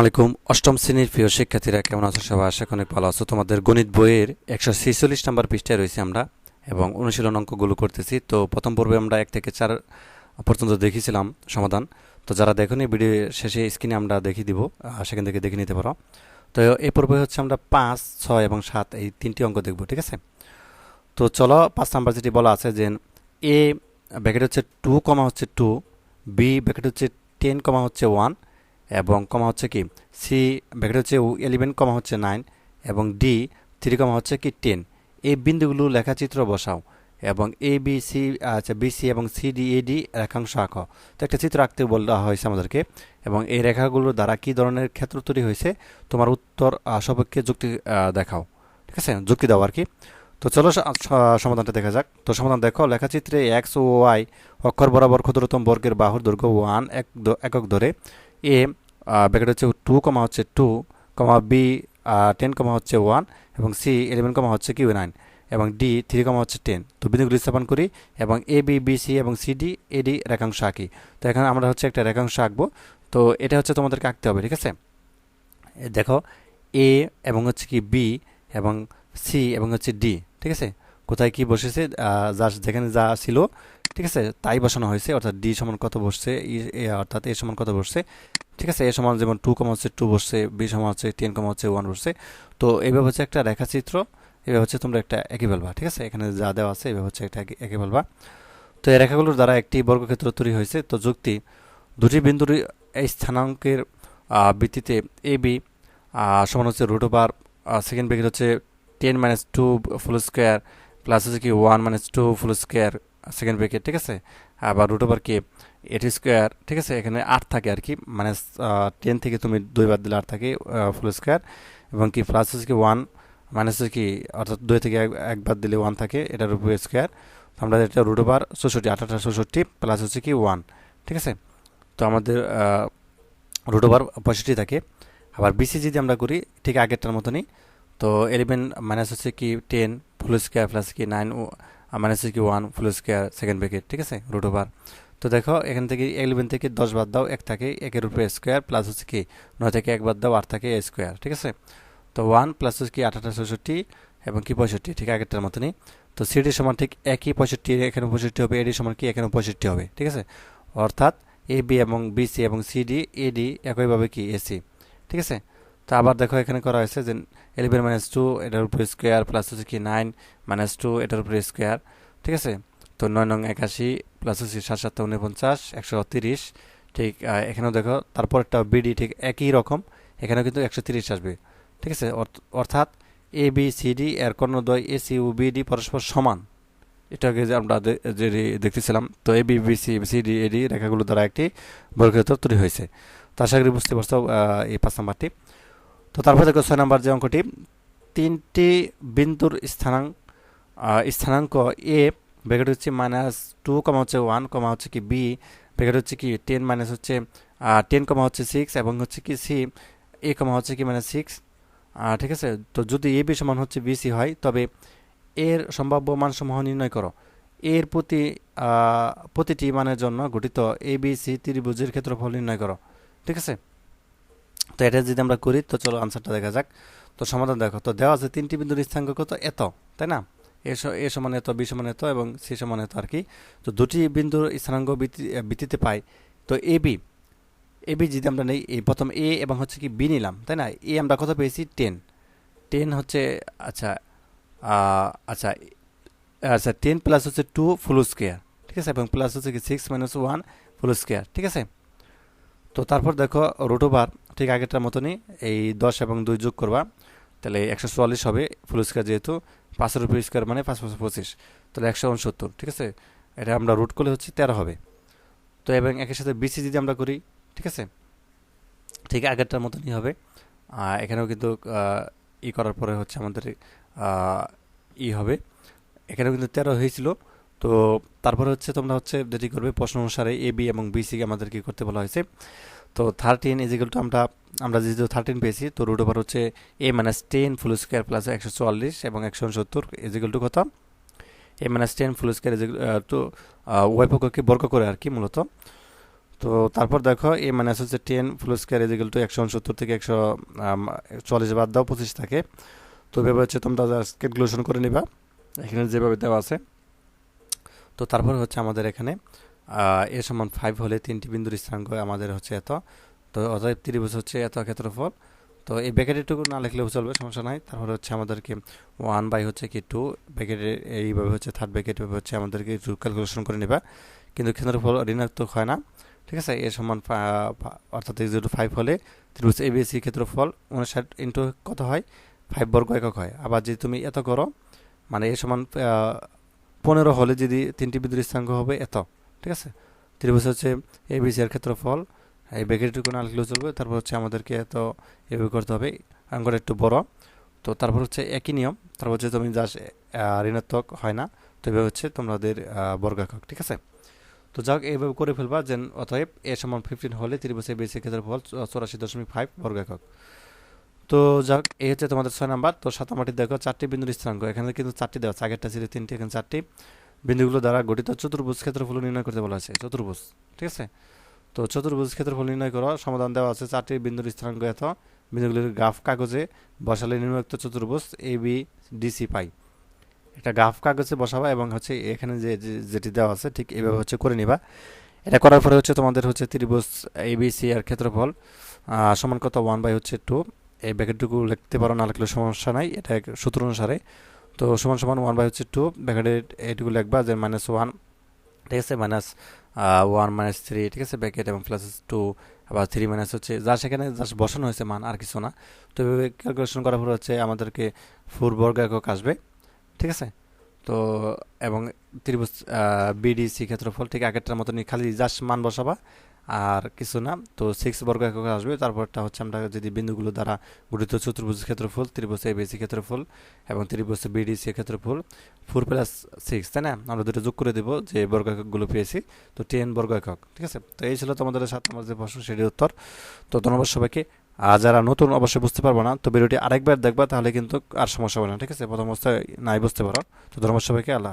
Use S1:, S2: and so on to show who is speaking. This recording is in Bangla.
S1: আলাইকুম। অষ্টম শ্রেণির প্রিয় শিক্ষার্থীরা, কেমন আছো সবাই? আশা অনেক ভালো আছো। তোমাদের গণিত বইয়ের একশো ছেচল্লিশ নাম্বার পৃষ্ঠায় রয়েছে আমরা এবং অনুশীলন অঙ্কগুলো করতেছি। তো প্রথম পর্বে আমরা এক থেকে চার পর্যন্ত দেখেছিলাম সমাধান। তো যারা দেখোনি ভিডিও শেষে স্ক্রিনে আমরা দেখিয়ে দিব সেখান থেকে দেখে নিতে পারো। তো এই পর্বে হচ্ছে আমরা পাঁচ, ছয় এবং সাত এই তিনটি অঙ্ক দেখব, ঠিক আছে? তো চলো, পাঁচ নাম্বার যেটি বলা আছে যে এ ব্যাকেট হচ্ছে টু কমা হচ্ছে টু, বি ব্যাকেট হচ্ছে টেন কমা হচ্ছে ওয়ান এবং কমা হচ্ছে কি? সি ব্যাকেট হচ্ছে ইলেভেন কমা হচ্ছে নাইন এবং ডি থ্রি কমা হচ্ছে কি টেন এই বিন্দুগুলো লেখাচিত্র বসাও এবং এ বি সি আচ্ছা বি সি এবং সি ডি এ ডি রেখাংশ আঁকো। তো একটা চিত্র আঁকতে বলা হয়েছে আমাদেরকে এবং এই রেখাগুলোর দ্বারা কি ধরনের ক্ষেত্র তৈরি হয়েছে? তোমার উত্তর সপক্ষে যুক্তি দেখাও। ঠিক আছে? যুক্তি দাও আর কি। তো চলো সমাধানটা দেখা যাক। তো সমাধান দেখো, লেখাচিত্রে এক্স ও ওয়াই অক্ষর বরাবর ক্ষুদ্রতম বর্গের বাহুর দৈর্ঘ্য ওয়ান এক একক ধরে। এ ব্যাকেট হচ্ছে টু কমা হচ্ছে two comma B ten comma হচ্ছে ওয়ান এবং সি ইলেভেন কমা হচ্ছে কিউ নাইন এবং ডি থ্রি কমা হচ্ছে টেন তো বিন্দুগুলি স্থাপন করি এবং এ বি বি সি এবং সি ডি এ ডি রেখাংশ আঁকি। তো এখানে আমরা হচ্ছে একটা রেখাংশ আঁকবো। তো এটা হচ্ছে তোমাদেরকে আঁকতে হবে, ঠিক আছে? দেখো এ এবং হচ্ছে কি বি এবং সি এবং হচ্ছে ডি ঠিক আছে? কোথায় কি বসেছে যা যেখানে যা ছিল, ঠিক আছে? তাই বসানো হয়েছে, অর্থাৎ ডি সমান কত বসছে, ই- অর্থাৎ এ সমান কত বসছে, ঠিক আছে? এ সমান যেমন টু কমা হচ্ছে টু বসছে, বি সমান হচ্ছে টেন কমা হচ্ছে ওয়ান বসছে। তো এভাবে হচ্ছে একটা রেখাচিত্র, এভাবে হচ্ছে তোমরা একটা একই ফেলবা, ঠিক আছে? এখানে যা দেওয়া আছে, এভাবে হচ্ছে একটা এঁকে- এঁকে ফেলবা। তো এই রেখাগুলোর দ্বারা একটি বর্গক্ষেত্র তৈরি হয়েছে। তো যুক্তি, দুটি বিন্দুর এই স্থানাঙ্কের ভিত্তিতে এ, বি সমান হচ্ছে রুট ওভার সেকেন্ড ব্রেকেট হচ্ছে ten minus two full square plus হচ্ছে কি one minus two full square second bracket ঠিক আছে? আবার রুট ওভার কি এট স্কোয়ার ঠিক আছে? এখানে আট থাকে আর কি মানে টেন থেকে তুমি দুই বাদ দিলে আট থাকে ফুল স্কোয়ার এবং কি প্লাস হচ্ছে কি ওয়ান মাইনাস হচ্ছে কি, অর্থাৎ দুই থেকে এক এক দিলে ওয়ান থাকে এটার উপর স্কোয়ার তো আমরা এটা রুট ওভার চৌষট্টি আট আঠাশ চৌষট্টি প্লাস হচ্ছে কি ওয়ান ঠিক আছে? তো আমাদের রুট ওভার পঁয়ষট্টি থাকে। আবার বিসি যদি আমরা করি, ঠিক আগেরটার মতনই, তো এলেভেন মাইনাস হচ্ছে কি টেন ফুল স্কোয়ার প্লাস কি নাইন মাইনাস কি one full square second bracket ঠিক আছে? রুট ওভার তো দেখো, এখান থেকে এলেভেন থেকে দশ বাদ দাও, এক থাকে একের উপরে স্কোয়ার প্লাস হচ্ছে কি? নয় থেকে এক বাদ দাও, আট থাকে স্কোয়ার ঠিক আছে? তো ওয়ান প্লাস হচ্ছে কি আট আঠাশ চৌষট্টি এবং কি পঁয়ষট্টি, ঠিক আগেরটার মতনই। তো সিডি সমান ঠিক একই পঁয়ষট্টি, এখানে পঁয়ষট্টি হবে এডি সমান কি? এখানে পঁয়ষট্টি হবে, ঠিক আছে? অর্থাৎ এ বি এবং বিসি এবং সিডি এডি একইভাবে কি? এসি ঠিক আছে? তো আবার দেখো এখানে করা হয়েছে যে এলেভেন মাইনাস টু এটার উপরে স্কোয়ার প্লাস হচ্ছে কি নাইন মাইনাস টু এটার উপরে স্কোয়ার ঠিক আছে? তো নয় নং একাশি প্লাস হচ্ছে সাত সাতটা উনপঞ্চাশ একশো তিরিশ, ঠিক এখানেও দেখো তারপরটা বিডি ঠিক একই রকম, এখানেও কিন্তু একশো তিরিশ আসবে, ঠিক আছে? অর্থ- অর্থাৎ এ বি সি ডি এর কর্ণদ্বয় এ সি ও বিডি পরস্পর সমান। এটাকে যে আমরা দে- যে দেখতেছিলাম, তো A B B C B C D AD রেখাগুলো দ্বারা একটি বর্গক্ষেত্র তৈরি হয়েছে। তো আশা করি বুঝতে পারছ এই পাঁচ নাম্বারটি। তো তারপর দেখো ছয় নাম্বার যে অঙ্কটি, তিনটি বিন্দুর স্থানাঙ্ক স্থানাঙ্ক এ ব্র্যাকেট হচ্ছে মাইনাস টু কমা হচ্ছে ওয়ান কমা হচ্ছে কি বি ব্র্যাকেট হচ্ছে কি টেন মাইনাস হচ্ছে টেন কমা হচ্ছে সিক্স এবং হচ্ছে কি সি এ কমা হচ্ছে কি মাইনাস সিক্স ঠিক আছে? তো যদি এ বি সমান হচ্ছে বিসি হয়, তবে এর সম্ভাব্য মানসমূহ নির্ণয় করো। এর প্রতি প্রতিটি মানের জন্য গঠিত এ বি সি ত্রিভুজের ক্ষেত্রফল নির্ণয় করো, ঠিক আছে? তো এটা যদি আমরা করি, তো চলো আনসারটা দেখা যাক। তো সমাধান দেখো, তো দেওয়া আছে তিনটি বিন্দুর স্থানাঙ্ক কত? এত, তাই না? এ সমান এত, বি সমান এত এবং সি সমান এত আর কি। তো দুটি বিন্দুর স্থানাঙ্ক ভিত্তি- ভিত্তিতে পাই, তো এ, বি। এ, বি যদি আমরা নেই, এই প্রথম এ এবং হচ্ছে কি বি নিলাম, তাই না? এ আমরা কত পেয়েছি? টেন। টেন হচ্ছে আচ্ছা আচ্ছা আচ্ছা টেন প্লাস হচ্ছে টু ফুল স্কোয়ার, ঠিক আছে? এবং প্লাস হচ্ছে কি six minus one full square, ঠিক আছে? তো তারপর দেখো রুট ওভার ঠিক আগেরটার মতনই এই দশ এবং দুই যোগ করবা, তাহলে একশো চুয়াল্লিশ হবে ফুল স্কোয়ার যেহেতু, পাঁচের উপর স্কোয়ার মানে পাঁচ পাঁচশো পঁচিশ, তাহলে একশো উনসত্তর, ঠিক আছে? এটা আমরা রুট করলে হচ্ছে তেরো হবে। তো এবং একের সাথে বিসি যদি আমরা করি, ঠিক আছে? ঠিক আগেরটার মতনই হবে। এখানেও কিন্তু ই করার পরে হচ্ছে আমাদের ই হবে। এখানেও কিন্তু তেরো হয়েছিল। তো তারপরে হচ্ছে তোমরা হচ্ছে যেটি করবে, প্রশ্ন অনুসারে এ বি এবং বিসিকে আমাদের করতে বলা হয়েছে। তো থার্টিন ইজিক্যাল টু আমরা আমরা যেহেতু থার্টিন পেয়েছি, তো রুট ওভার হচ্ছে A minus ten full square plus একশো চুয়াল্লিশ এবং একশো উনসত্তর ইজিক্যাল টু কত? A minus ten full square to Y পক্ষকে বর্গ করে আর কি মূলত। তো তারপর দেখো এ মাইনাস হচ্ছে ten full square equal to একশো উনসত্তর থেকে একশো চল্লিশ বাদ দাও, পঁচিশ থাকে। তো এভাবে হচ্ছে তোমরা ক্যালকুলেশন করে নিবা। এখানে যেভাবে দেওয়া আছে। তো তারপর হচ্ছে আমাদের এখানে এ সমান ফাইভ হলে তিনটি বিন্দুর স্থানাঙ্ক আমাদের হচ্ছে এত। তো অতএব ত্রিভুজ হচ্ছে এত ক্ষেত্রফল। তো এই ব্যাকেটেরটুকু না লিখলেও চলবে, সমস্যা নাই। তারপরে হচ্ছে আমাদেরকে ওয়ান বাই হচ্ছে কি টু ব্যাকেটের এইভাবে হচ্ছে থার্ড ব্যাকেট হচ্ছে আমাদেরকে ক্যালকুলেশন করে নেবা। কিন্তু ক্ষেত্রফল ঋণাত্মক হয় না, ঠিক আছে? এ সমান অর্থাৎ এক্স ফাইভ হলে ত্রিভুজ এ বিএসি ক্ষেত্রফল উনষাট ইন্টু কত হয়? ফাইভ বর্গ একক হয়। আবার যদি তুমি এত করো মানে এ সমান পনেরো হলে যদি তিনটি বিদ্যুৎ স্থানাঙ্ক হবে এত। ঠিক আছে? ত্রিভুজ হচ্ছে এ বিসি এর ক্ষেত্রফল। এই ব্যাকেটটুকু না লিখলেও চলবে তারপর হচ্ছে আমাদেরকে এত এভাবে করতে হবে। অঙ্কটা একটু বড়। তো তারপর হচ্ছে একই নিয়ম, তারপর হচ্ছে তুমি যা ঋণাত্মক হয় না, তো এভাবে হচ্ছে তোমাদের বর্গাকক ঠিক আছে? তো যাক এইভাবে করে ফেলবা যে অতএব এ সমান ফিফটিন হলে ত্রিভুজ এ বিসি ক্ষেত্রফল চৌরাশি দশমিক ফাইভ বর্গাকক তো যাক এই হচ্ছে তোমাদের ছয় নাম্বার। তো সাত নাম্বারটি দেখো, চারটি বিন্দুর স্থানাঙ্ক। এখানে কিন্তু চারটি দেওয়া আছে। আগেরটা ছিল তিনটি, এখানে চারটি। বিন্দুগুলো দ্বারা গঠিত চতুর্ভুজ ক্ষেত্রফল নির্ণয় করতে বলা আছে চতুর্ভুজ, ঠিক আছে? তো চতুর্ভুজ ক্ষেত্রফল নির্ণয় করো, সমাধান দেওয়া আছে চারটি বিন্দুর স্থানাঙ্ক এত, বিন্দুগুলির গ্রাফ কাগজে বসালে নির্ণয়িত চতুর্ভুজ এ বি ডিসি পাই। একটা গ্রাফ কাগজে বসাবা এবং হচ্ছে এখানে যে যেটি দেওয়া আছে ঠিক এইভাবে হচ্ছে করে নিবা। এটা করার পরে হচ্ছে তোমাদের হচ্ছে ত্রিভুজ এ বি সি এর ক্ষেত্রফল সমান কত? ওয়ান বাই হচ্ছে টু এই ব্যাকেটটুকু লিখতে পারো, না লিখলে সমস্যা নাই। এটা সূত্র অনুসারে। তো সমান সমান ওয়ান বাই হচ্ছে টু ব্যাকেটের এইটুকু লিখবা যে মাইনাস ওয়ান ঠিক আছে? মাইনাস ওয়ান মাইনাস থ্রি ঠিক আছে? ব্যাকেট এবং প্লাস টু আবার থ্রি মাইনাস হচ্ছে যা সেখানে জাস্ট বসানো হয়েছে মান, আর কিছু না। তো এভাবে ক্যালকুলেশন করার পর হচ্ছে আমাদেরকে ফোর বর্গ একক আসবে, ঠিক আছে? তো এবং ত্রিভুজ বিডিসি ক্ষেত্রফল, ঠিক আগেরটার মতনই খালি জাস্ট মান বসাবা আর কিছু না। তো সিক্স বর্গ একক আসবে। তারপরটা হচ্ছে আমরা যদি বিন্দুগুলো দ্বারা গঠিত চতুর্ভুজ ক্ষেত্রফল, ত্রিভুজ এবিসি ক্ষেত্রফল এবং ত্রিভুজ বিডিসি ক্ষেত্রফল ফোর প্লাস সিক্স তাই না? আমরা দুটো যোগ করে দেবো যে বর্গ এককগুলো পেয়েছি। তো টেন বর্গ একক, ঠিক আছে? তো এই ছিল তোমাদের সাত নম্বর যে প্রশ্ন, সেটির উত্তর। তো ধন্যবাদ সবাইকে। আর যারা নতুন, অবশ্যই বুঝতে পারব না। তো ভিডিওটি আরেকবার দেখবা, তাহলে কিন্তু আর সমস্যা হবে না, ঠিক আছে? প্রথম অবস্থায় নাই বুঝতে পারো। তো ধন্যবাদ সবাইকে। আল্লাহ